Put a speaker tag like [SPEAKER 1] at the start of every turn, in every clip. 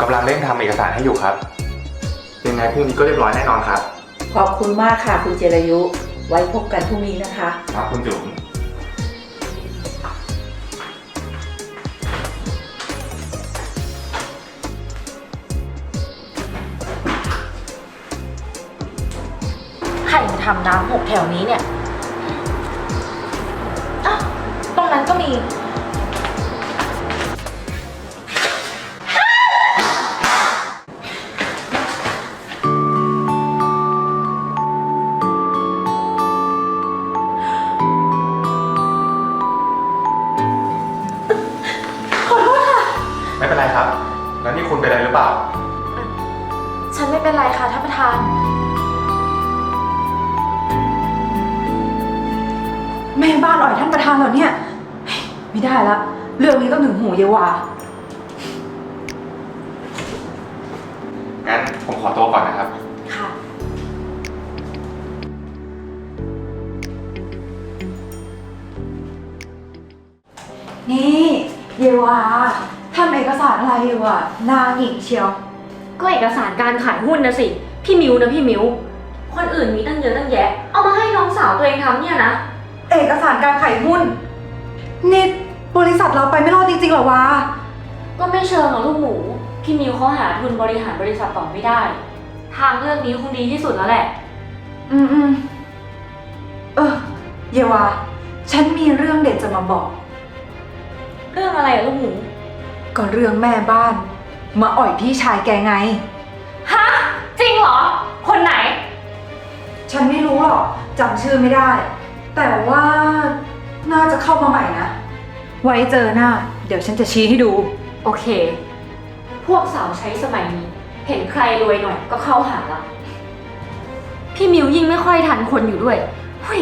[SPEAKER 1] กำลังเร่งทำเอกสารให้อยู่ครับ ยังไงพรุ่งนี้ก็เรียบร้อยแน่นอนครับ
[SPEAKER 2] ขอบคุณมากค่ะคุณเจรายุ ไว้พบกันพรุ่งนี้นะคะ
[SPEAKER 1] ครับคุณจุ๋ม
[SPEAKER 3] ใครมาทำน้ำหกแถวนี้เนี่ยอ้าวตรงนั้นก็มี
[SPEAKER 1] แม่
[SPEAKER 4] บ้านอ่อยท่านประธานเหรอเนี่ยเฮ้ยไม่ได้ละ เรื่องนี้ต้องถึงหูเยวา
[SPEAKER 1] งั้นผมขอตัวก่อนนะครับ
[SPEAKER 3] ค่ะ
[SPEAKER 4] นี่เยวาทำเอกสารอะไรอยู่อะนางหญิงเชียว
[SPEAKER 3] ก็เอกสารการขายหุ้นนะสิ พี่มิวนะพี่มิว คนอื่นมีตั้งเยอะตั้งแยะ เอามาให้น้องสาวตัวเองทำเนี่ยนะ
[SPEAKER 4] เอกสารการขายหุ้น นี่บริษัทเราไปไม่รอดจริงๆเหรอวะ
[SPEAKER 3] ก็ไม่เชิงหรอกลูกหมู พี่มิวเขาหาทุนบริหารบริษัทต่อไม่ได้ ทางเลือกนี้คงดีที่สุดแล้วแหละ
[SPEAKER 4] อืมอืมเออ เยวา ฉันมีเรื่องเด็ดจะมาบอก
[SPEAKER 3] เรื่องอะไรอะลูกหมู
[SPEAKER 4] ก็เรื่องแม่บ้าน มาอ่อยพี่ชายแกไง
[SPEAKER 3] คนไหน
[SPEAKER 4] ฉันไม่รู้หรอกจำชื่อไม่ได้ แต่ว่าน่าจะเข้ามาใหม่นะ ไว้เจอหน้า เดี๋ยวฉันจะชี้ให้ดู
[SPEAKER 3] โอเค พวกสาวใช้สมัยนี้ เห็นใครรวยหน่อยก็เข้าหาละ พี่มิวยิ่งไม่ค่อยทันคนอยู่ด้วยเฮ้ย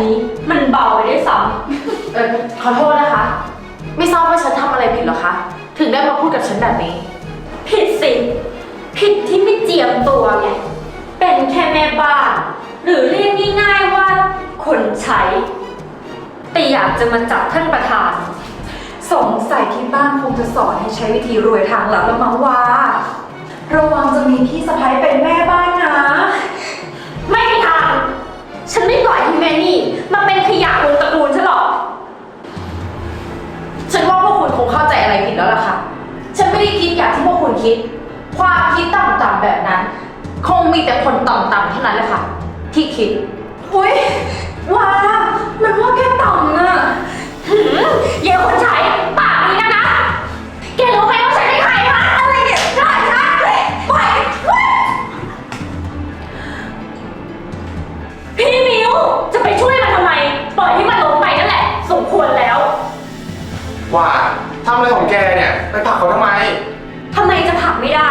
[SPEAKER 3] นแบ
[SPEAKER 4] บนี้
[SPEAKER 3] มัน
[SPEAKER 4] เบา
[SPEAKER 3] ไปได้วยซ้
[SPEAKER 5] เออขอโทษนะคะ ไม่ทราบว่าฉันทำอะไรผิดเหรอคะ ถึงได้มาพูดกับฉันแบบนี้ำ
[SPEAKER 3] ผิดสิผิดที่ไม่เจียมตัวไงเป็นแค่แม่บ้านหรือเรียกง่ายๆว่าคนใช้แต่อยากจะมาจับท่านประธาน
[SPEAKER 4] สงสัยที่บ้านคงจะสอนให้ใช้วิธีรวยทางลับละมั้งว่า ระวังจะมีพี่สะพ้ยเป็นแม่บ้านนะ
[SPEAKER 3] ไม่มีทาง ฉันไม่ปล่อยให้ แม่นี่มาเป็นขยะวงตระกูลฉันหรอก
[SPEAKER 5] ฉันว่าพวกคุณคงเข้าใจอะไรผิดแล้วล่ะค่ะ ฉันไม่ได้คิดอย่างที่พวกคุณคิด ความคิดต่ำๆแบบนั้น คงมีแต่คนต่ำๆเท่านั้นแหละค่ะ ที่คิด
[SPEAKER 4] อุ้ยว้ามันว่าแค่ต่ำอะ
[SPEAKER 3] หืมเยคนใช้ อยให้มันลงไปนั่นแหละ สมควรแล้ว
[SPEAKER 1] ว่าทำอะไรของแกเนี่ย ไปผลักเขาทำไม
[SPEAKER 3] ทำไมจะผลักไม่ได้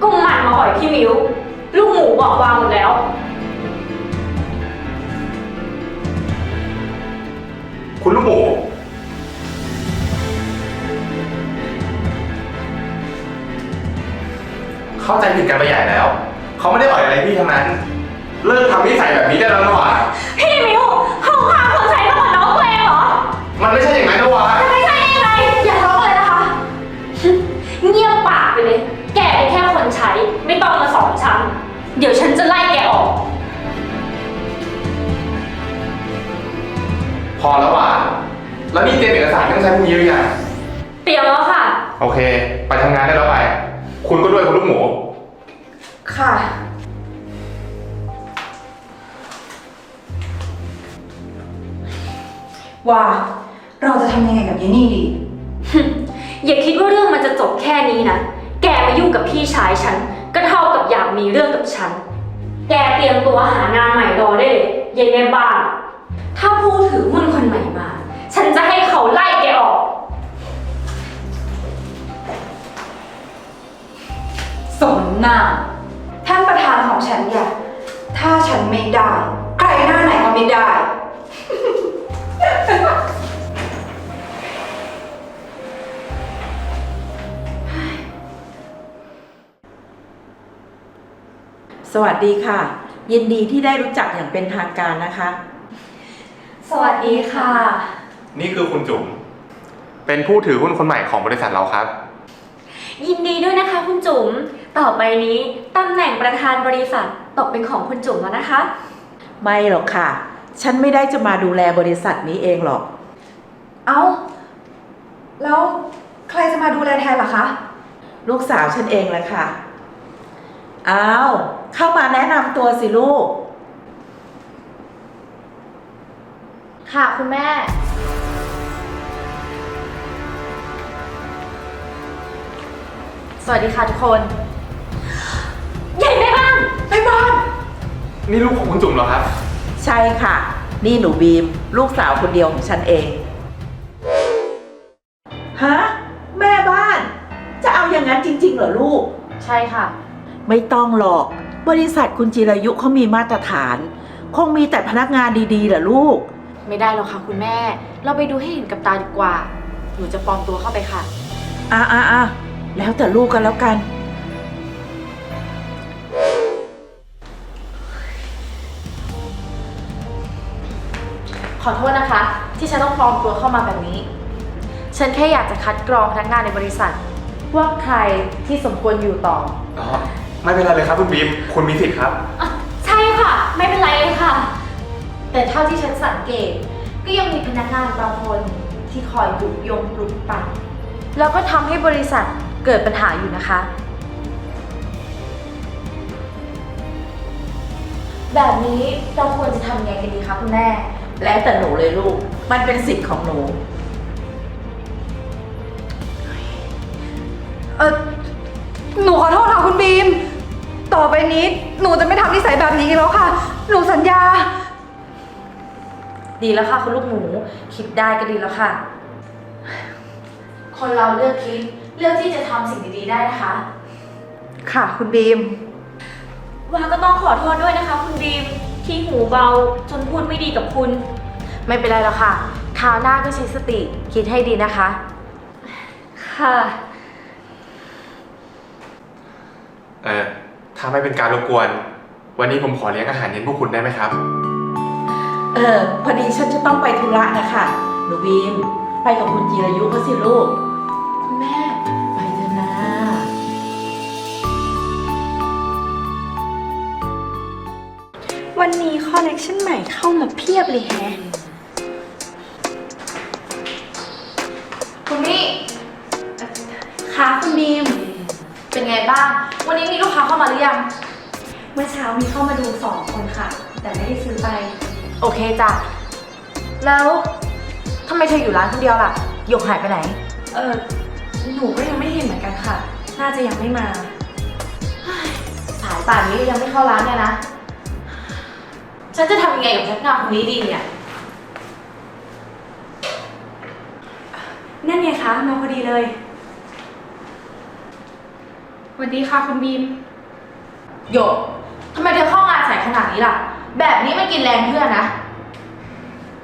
[SPEAKER 3] ก็หมันมาอ่อยพี่มิว ลูกหมูบอกวางหมดแล้ว
[SPEAKER 1] คุณลูกหมูเข้าใจผิดกันไปใหญ่แล้ว เขาไม่ได้อ่อยอะไรพี่ทั้งนั้น เลิกทำนิสัยแบบนี้ได้แล้วนะวะ
[SPEAKER 3] พี่มิว มัน
[SPEAKER 1] ไม่ใช่อย่างนั้นนะวะ
[SPEAKER 3] ไม่ใช่ยังไงอย่าร้องเลยนะคะ เงียบปากไปเลย แกเป็นแค่คนใช้ ไม่ต้องมาสอนฉัน เดี๋ยวฉันจะไล่แกออก
[SPEAKER 1] พอแล้วว่ะแล้วนี่เตรียมเอกสารต้องใช้พรุ่งนี้หรือยัง
[SPEAKER 3] เตรียมแล้วค่ะ
[SPEAKER 1] โอเค ไปทำงานได้แล้วไป คุณก็ด้วยคุณลูกหมู
[SPEAKER 4] ค่ะ ว่า เราจะทำยังไงกับเยนี่ดี
[SPEAKER 3] อย่าคิดว่าเรื่องมันจะจบแค่นี้นะ แกมายุ่งกับพี่ชายฉัน ก็เท่ากับอยากมีเรื่องกับฉัน แกเตรียมตัวหางานใหม่รอได้เลยเย็นแม่บ้าน ถ้าผู้ถือหุ้นคนใหม่มา ฉันจะให้เขาไล่แกออก
[SPEAKER 4] สมหน้า ท่านประธานของฉันอยากถ้าฉันไม่ได้ ใครหน้าไหนก็ไม่ได้
[SPEAKER 2] สวัสดีค่ะ ยินดีที่ได้รู้จักอย่างเป็นทางการนะคะ
[SPEAKER 3] สวัสดีค่ะ
[SPEAKER 1] นี่คือคุณจุ๋ม เป็นผู้ถือหุ้นคนใหม่ของบริษัทเราครับ
[SPEAKER 3] ยินดีด้วยนะคะคุณจุ๋มต่อไปนี้ตำแหน่งประธานบริษัทตกเป็นของคุณจุ๋มแล้วนะคะ
[SPEAKER 2] ไม่หรอกค่ะ ฉันไม่ได้จะมาดูแลบริษัทนี้เองหรอก
[SPEAKER 4] เอ้า แล้วใครจะมาดูแลแทนล่ะคะ
[SPEAKER 2] ลูกสาวฉันเองแหละค่ะ อ้าว เข้ามาแนะนำตัวสิลูก
[SPEAKER 5] ค่ะคุณแม่ สวัสดีค่ะทุกคน
[SPEAKER 3] ใหญ่แม่บ้าน
[SPEAKER 4] ไปบ้าน
[SPEAKER 1] นี่ลูกของคุณจุ๋มเหรอครับ
[SPEAKER 2] ใช่ค่ะ นี่หนูบีม ลูกสาวคนเดียวของฉันเองฮะแม่บ้าน จะเอาอย่างนั้นจริง ๆ เหรอลูก
[SPEAKER 5] ใช่ค่ะ
[SPEAKER 2] ไม่ต้องหรอก บริษัทคุณจิรายุเขามีมาตรฐาน คงมีแต่พนักงานดีๆเหรอลูก
[SPEAKER 5] ไม่ได้หรอกค่ะคุณแม่ เราไปดูให้เห็นกับตาดีกว่า หนูจะปลอมตัวเข้าไปค่ะ
[SPEAKER 2] อะอะอะแล้วแต่ลูกกันแล้วกัน
[SPEAKER 5] ขอโทษนะคะ ที่ฉันต้องปลอมตัวเข้ามาแบบนี้ ฉันแค่อยากจะคัดกรองพนักงานในบริษัท ว่าใครที่สมควรอยู่ต่อ
[SPEAKER 1] อ๋อ ไม่เป็นไรเลยครับคุณบีมคุณมีสิทธิ์ครับ
[SPEAKER 3] อะใช่ค่ะ ไม่เป็นไรเลยค่ะ
[SPEAKER 5] แต่เท่าที่ฉันสังเกต ก็ยังมีพนักงานบางคนที่คอยยุยงปลุกปั่นแล้วก็ทำให้บริษัทเกิดปัญหาอยู่นะคะ แบบนี้เราควรจะทำยังไงกันดีคะคุณแม่
[SPEAKER 2] แล้วแต่หนูเลยลูก มันเป็นสิทธิ์ของหนู
[SPEAKER 4] เออหนูขอโทษค่ะคุณบีม ต่อไปนี้หนูจะไม่ทำนิสัยแบบนี้อีกแล้วค่ะ หนูสัญญา
[SPEAKER 5] ดีแล้วค่ะคุณลูกหมู คิดได้ก็ดีแล้วค่ะ คนเราเลือกคิดเลือกที่จะทำสิ่งดีๆได้นะคะ
[SPEAKER 4] ค่ะ คุณบีม
[SPEAKER 3] วาก็ต้องขอโทษด้วยนะคะ คุณบีมที่หูเบาจนพูดไม่ดีกับคุณ
[SPEAKER 5] ไม่เป็นไรแล้วค่ะคราวหน้าก็ใช้สติคิดให้ดีนะคะ
[SPEAKER 3] ค่ะ
[SPEAKER 1] เออ ถ้าไม่เป็นการรบกวน วันนี้ผมขอเลี้ยงอาหารเย็นพวกคุณได้ไหมครับ
[SPEAKER 2] เออพอดีฉันจะต้องไปธุระนะคะหนูบีม ไปกับคุณจิรายุเขาสิลูก
[SPEAKER 5] คุณแม่
[SPEAKER 2] ไปเถอะนะ
[SPEAKER 6] วันนี้คอลเลกชันใหม่เข้ามาเพียบเลยแฮะ
[SPEAKER 5] ยัง
[SPEAKER 6] เมื่อเช้ามีเข้ามาดูสองคนค่ะ แต่ไม่ได้ซื้อไป
[SPEAKER 5] โอเคจ้ะ แล้วทำไมเธออยู่ร้านคนเดียวล่ะ หยกหายไปไหน
[SPEAKER 6] เออหนูก็ยังไม่เห็นเหมือนกันค่ะ น่าจะยังไม่มา
[SPEAKER 5] สายป่านนี้ยังไม่เข้าร้านเนี่ยนะ ฉันจะทำยังไงกับพนักงานคนนี้ดีเนี่ย
[SPEAKER 6] นั่นไงคะมาพอดีเลย
[SPEAKER 7] สวัสดีค่ะคุณบีม
[SPEAKER 5] หยกทำไมเธอเข้างานสายขนาดนี้ล่ะ แบบนี้มันกินแรงเพื่อนนะ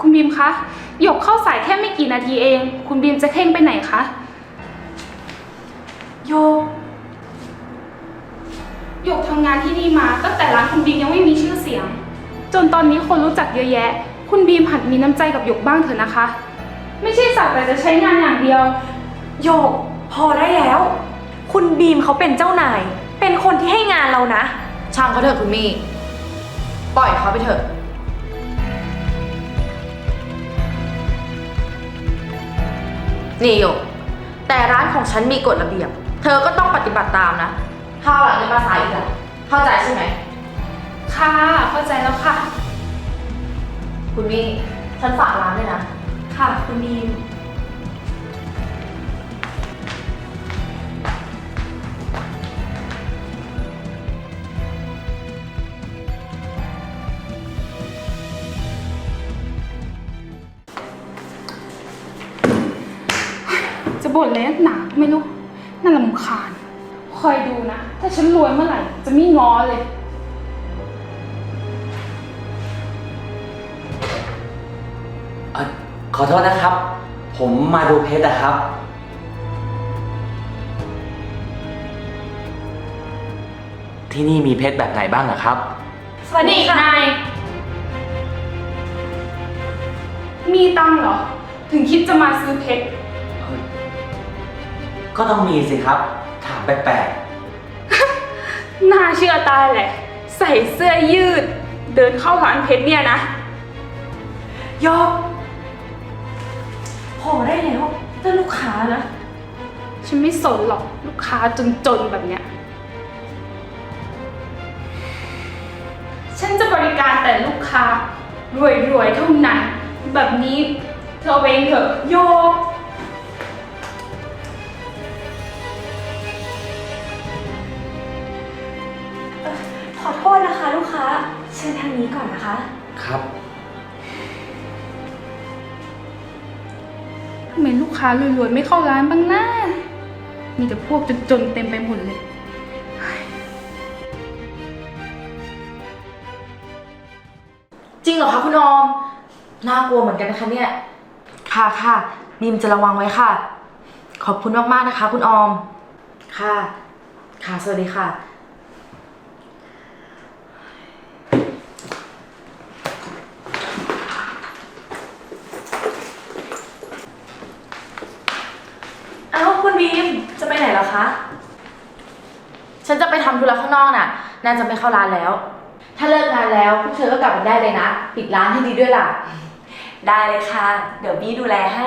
[SPEAKER 7] คุณบีมคะ หยกเข้าสายแค่ไม่กี่นาทีเอง คุณบีมจะเข่งไปไหนคะ
[SPEAKER 6] โยก
[SPEAKER 7] หยกทำงานที่นี่มาตั้งแต่ร้านคุณบีมยังไม่มีชื่อเสียง จนตอนนี้คนรู้จักเยอะแยะ คุณบีมหัดมีน้ำใจกับหยกบ้างเถอะนะคะ ไม่ใช่สักแต่จะใช้งานอย่างเดียว
[SPEAKER 6] โยก พอได้แล้ว คุณบีมเขาเป็นเจ้านาย เป็นคนที่ให้งานเรานะ
[SPEAKER 5] ช่างเขาเถอะคุณมี่ ปล่อยเขาไปเถอะ นี่หยกแต่ร้านของฉันมีกฎระเบียบ เธอก็ต้องปฏิบัติตามนะถ้าหลังจะมาสายอีกอะเข้าใจใช่ไหม
[SPEAKER 7] ค่ะ เข้าใจแล้วค่ะ
[SPEAKER 5] คุณมี่ ฉันฝากร้านด้วยนะ
[SPEAKER 6] ค่ะ คุณบีม
[SPEAKER 7] นเลยนักหนาก็ไม่รู้ น่าลำคาญ คอยดูนะ ถ้าฉันรวยเมื่อไหร่ จะไม่ง้อเลย
[SPEAKER 8] เอ่อขอโทษนะครับ ผมมาดูเพชรนะครับ ที่นี่มีเพชรแบบไหนบ้างอะครับ
[SPEAKER 6] สวัสดี
[SPEAKER 7] นี่
[SPEAKER 6] ค่ะ
[SPEAKER 7] นายมีตังค์เหรอ ถึงคิดจะมาซื้อเพชร
[SPEAKER 8] ก็ต้องมีสิครับ ถามแปลก
[SPEAKER 7] น่าเชื่อตายแหละ ใส่เสื้อยืด เดินเข้าร้านเพชรเนี่ยนะ
[SPEAKER 6] ยกพอได้แล้วเจ้าลูกค้านะ
[SPEAKER 7] ฉันไม่สนหรอกลูกค้าจนๆแบบเนี้ย ฉันจะบริการแต่ลูกค้ารวยๆเท่านั้น แบบนี้เธอเอาเองเถอะ
[SPEAKER 6] โยก อนนะคะ
[SPEAKER 8] ๆครับ
[SPEAKER 7] ทำไมลูกค้ารวยๆไม่เข้าร้านบ้างนะ มีแต่พวกจนๆเต็มไปหมดเลย
[SPEAKER 5] จริงเหรอคะคุณออม น่ากลัวเหมือนกันนะคะเนี่ย ค่ะค่ะบีมจะระวังไว้ค่ะ ขอบคุณมากๆนะคะ คุณออม ค่ะ ค่ะ สวัสดีค่ะ
[SPEAKER 6] เอ้าคุณบีม จะไปไหนเหรอคะ
[SPEAKER 5] ฉันจะไปทำธุระข้างนอก น่ะน่าจะไม่เข้าร้านแล้ว ถ้าเลิกงานแล้วพวกเธอก็กลับกันได้เลยนะ ปิดร้านให้ดีด้วยล่ะ
[SPEAKER 6] ได้เลยค่ะ เดี๋ยวบี้ดูแลให้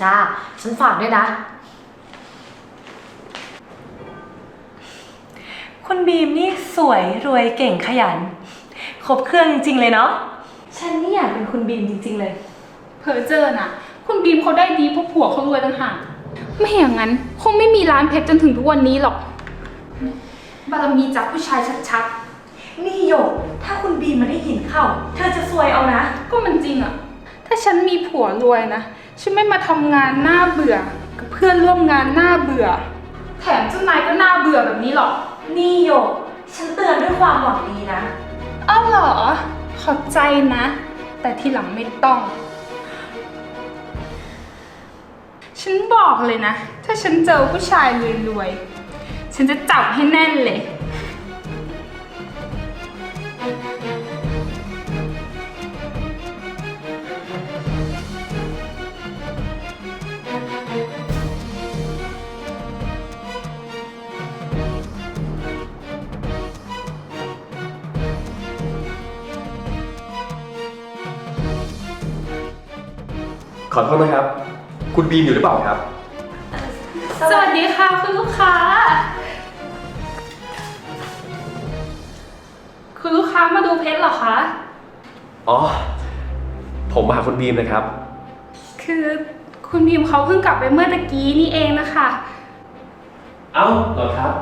[SPEAKER 5] จ้า ฉันฝากด้วยนะ
[SPEAKER 6] คุณบีมนี่สวยรวยเก่งขยัน ครบเครื่องจริง ๆ เลยเนาะ ฉันนี่อยากเป็นคุณบีมจริง ๆ เลย
[SPEAKER 7] เพอเจอน่ะ คุณบีมเขาได้ดีเพราะผัวเขารวยต่างหาก ไม่อย่างนั้น คงไม่มีร้านเพชรจนถึงทุกวันนี้หรอก บารมีจากผู้ชายชัด
[SPEAKER 6] นี่หยก ถ้าคุณบีมมาได้ยินเข้า เธอจะซวยเอานะ
[SPEAKER 7] ๆก็มันจริงอะถ้าฉันมีผัวรวยนะ ฉันไม่มาทำงานหน้าเบื่อ กับเพื่อนร่วมงานหน้าเบื่อ แถมเจ้านายก็หน้าเบื่อแบบนี้หรอก
[SPEAKER 6] นี่หยก ฉันเตือนด้วยความหวังดีนะ
[SPEAKER 7] อ้าวเหรอ ขอบใจนะ แต่ทีหลังไม่ต้อง ฉันบอกเลยนะ ถ้าฉันเจอผู้ชายรวยๆ ฉันจะจับให้แน่นเลย
[SPEAKER 1] ขอโทษนะครับ คุณบีมอยู่หรือเปล่าครับ
[SPEAKER 7] สวัสดีค่ะคุณลูกค้า คุณลูกค้ามาดูเพชรเหรอคะ
[SPEAKER 1] อ๋อ ผมมาหาคุณบีมนะครับ
[SPEAKER 7] คือคุณพิมเขาเพิ่งกลับไปเมื่อตะกี้นี่เองนะคะ
[SPEAKER 1] เอ้าเหรอครับ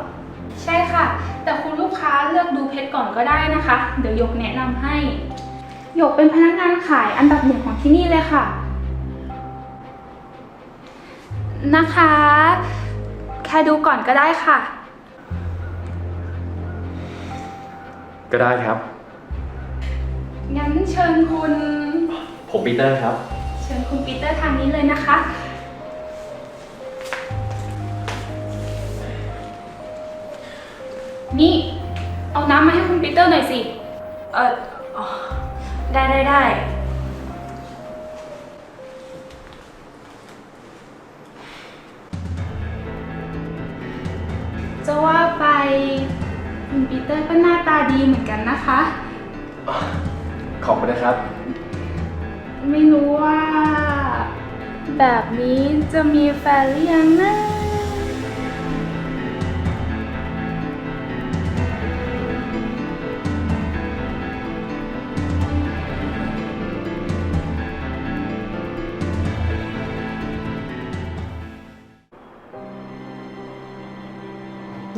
[SPEAKER 7] ใช่ค่ะ แต่คุณลูกค้าเลือกดูเพชรก่อนก็ได้นะคะ เดี๋ยวหยกแนะนำให้หยกเป็นพนักงานขายอันดับหนึ่งของที่นี่เลยค่ะ นะคะ แค่ดูก่อนก็ได้ค่ะ
[SPEAKER 1] ก็ได้ครับ
[SPEAKER 7] งั้นเชิญคุณ
[SPEAKER 1] ผมปีเตอร์ครับ
[SPEAKER 7] เชิญคุณปีเตอร์ทางนี้เลยนะคะ นี่ เอาน้ำมาให้คุณปีเตอร์หน่อยสิ
[SPEAKER 6] เอออ๋อได้ได้ได้
[SPEAKER 7] จะว่าไป คุณปีเตอร์ก็หน้าตาดีเหมือนกันนะคะ
[SPEAKER 1] ขอบคุณนะครับ
[SPEAKER 7] ไม่รู้ว่า แบบนี้จะมีแฟนหรือยังนะ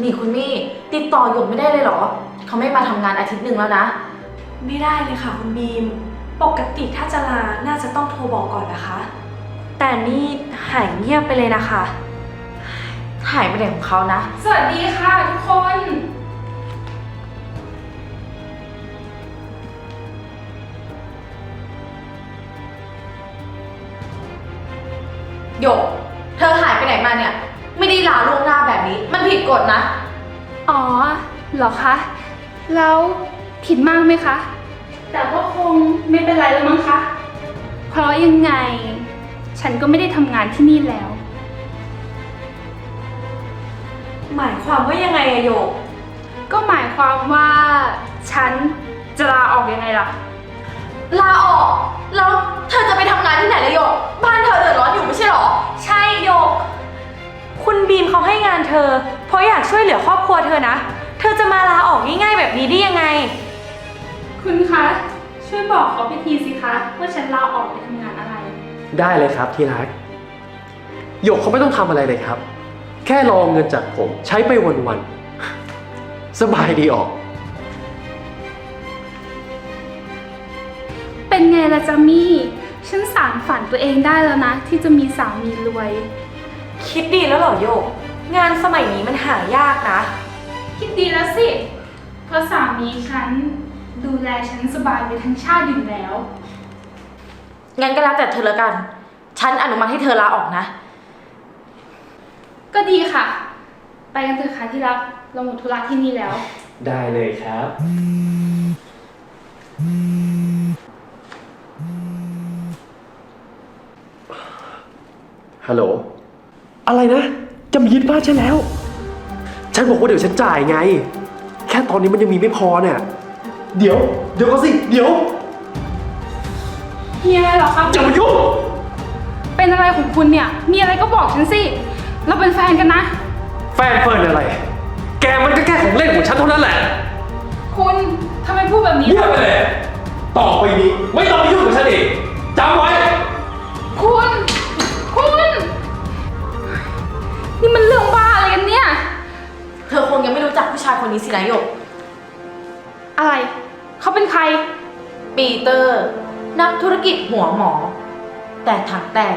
[SPEAKER 5] นี่คุณมี่ ติดต่อหยกไม่ได้เลยเหรอ เขาไม่มาทำงานอาทิตย์หนึ่งแล้วนะ
[SPEAKER 6] ไม่ได้เลยค่ะคุณบีม ปกติถ้าจะลา น่าจะต้องโทรบอกก่อนนะคะ แต่นี่หายเงียบไปเลยนะคะ
[SPEAKER 5] หายไปไหนของเขานะ
[SPEAKER 7] สวัสดีค่ะทุกคน
[SPEAKER 5] หยก เธอหายไปไหนมาเนี่ย ไม่ได้ลาล่วงหน้าแบบนี้ มันผิดกฎนะ
[SPEAKER 7] อ๋อเหรอคะ แล้วผิดมากไหมคะ แต่ก็คงไม่เป็นไรแล้วมั้งคะ เพราะยังไง ฉันก็ไม่ได้ทำงานที่นี่แล้ว
[SPEAKER 6] หมายความว่ายังไงอะโยก
[SPEAKER 7] ก็หมายความว่า ฉันจะลาออกยังไงล่ะ
[SPEAKER 5] ลาออก แล้วเธอจะไปทำงานที่ไหนเลยหยก บ้านเธอเดือดร้อนอยู่ไม่ใช่เหรอ
[SPEAKER 6] ใช่โยก คุณบีมเขาให้งานเธอ เพราะอยากช่วยเหลือครอบครัวเธอนะ เธอจะมาลาออกง่ายๆแบบนี้ได้ยังไง
[SPEAKER 7] คุณคะ ช่วยบอกเขาไปทีสิคะว่าฉันลาออกไปทำงานอะไร
[SPEAKER 9] ได้เลยครับที่รัก หยกเขาไม่ต้องทำอะไรเลยครับ แค่รอเงินจากผมใช้ไปวันๆ สบายดีออก
[SPEAKER 7] เป็นไงล่ะจ๊ะมี่ ฉันสารฝันตัวเองได้แล้วนะ ที่จะมีสามีรวย
[SPEAKER 6] คิดดีแล้วเหรอโยก งานสมัยนี้มันหายากนะ
[SPEAKER 7] คิดดีแล้วสิ เพราะสามีฉันดูแลฉันสบายไปทั้งชาติอยู่แล้ว
[SPEAKER 5] งั้นก็แล้วแต่เธอแล้วกัน ฉันอนุมัติให้เธอลาออกนะ
[SPEAKER 7] ก็ดีค่ะ ไปกันเถอะค่ะที่รัก เราหมดธุระที่นี่แล้ว
[SPEAKER 9] ได้เลยครับ ฮัลโหล อะไรนะ จะมายึดบ้านฉันแล้ว ฉันบอกว่าเดี๋ยวฉันจ่ายไง แค่ตอนนี้มันยังมีไม่พอเนี่ย เดี๋ยว เดี๋ยวก็สิ เดี๋ยว
[SPEAKER 7] มีอะไรเหรอครับ
[SPEAKER 9] อย่ามายุ่ง
[SPEAKER 7] เป็นอะไรของคุณเนี่ย มีอะไรก็บอกฉันสิ เราเป็นแฟนกันนะ
[SPEAKER 9] แฟนเฟิร์นอะไร แกมันก็แค่ของเล่นของฉันเท่านั้นแหละ
[SPEAKER 7] คุณทำไมพูดแบบนี้
[SPEAKER 9] เงียบไปเลยต่อไปนี้ ไม่ต้องมายุ่งกับฉันอีกจำไว้
[SPEAKER 7] คุณคุณ นี่มันเรื่องบ้าอะไรกันเนี่ย
[SPEAKER 5] เธอคงยังไม่รู้จักผู้ชายคนนี้สินะหยก
[SPEAKER 7] อะไร เขาเป็นใคร
[SPEAKER 5] ปีเตอร์ นักธุรกิจหัวหมอ แต่ถังแต่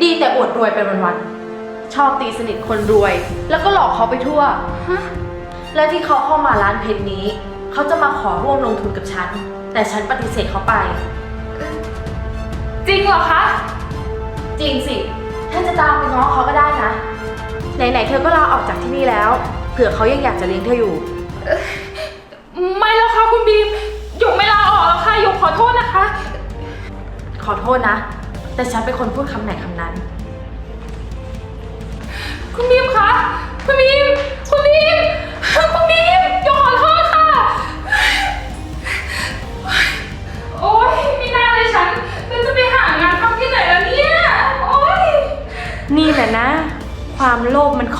[SPEAKER 5] ดีแต่อวดรวยไปวันๆ ชอบตีสนิทคนรวย แล้วก็หลอกเขาไปทั่ว
[SPEAKER 7] ฮะ
[SPEAKER 5] และที่เขาเข้ามาร้านเพชรนี้ เขาจะมาขอร่วมลงทุนกับฉัน แต่ฉันปฏิเสธเขาไป
[SPEAKER 7] จริงเหรอคะ
[SPEAKER 5] จริงสิท่านจะตามไปง้อเขาก็ได้นะ ไหนๆเธอก็ลาออกจากที่นี่แล้ว เผื่อเขายังอยากจะเลี้ยงเธออยู่
[SPEAKER 7] ไม่แล้วค่ะคุณบีมหยกไม่ลาออกแล้วค่ะหยกขอโทษนะคะ
[SPEAKER 5] ขอโทษนะ แต่ฉันเป็นคนพูดคำไหนคำนั้น
[SPEAKER 7] คุณบีมคะคุณบีมคุณบีมคุณบีมหยกขอโทษค่ะ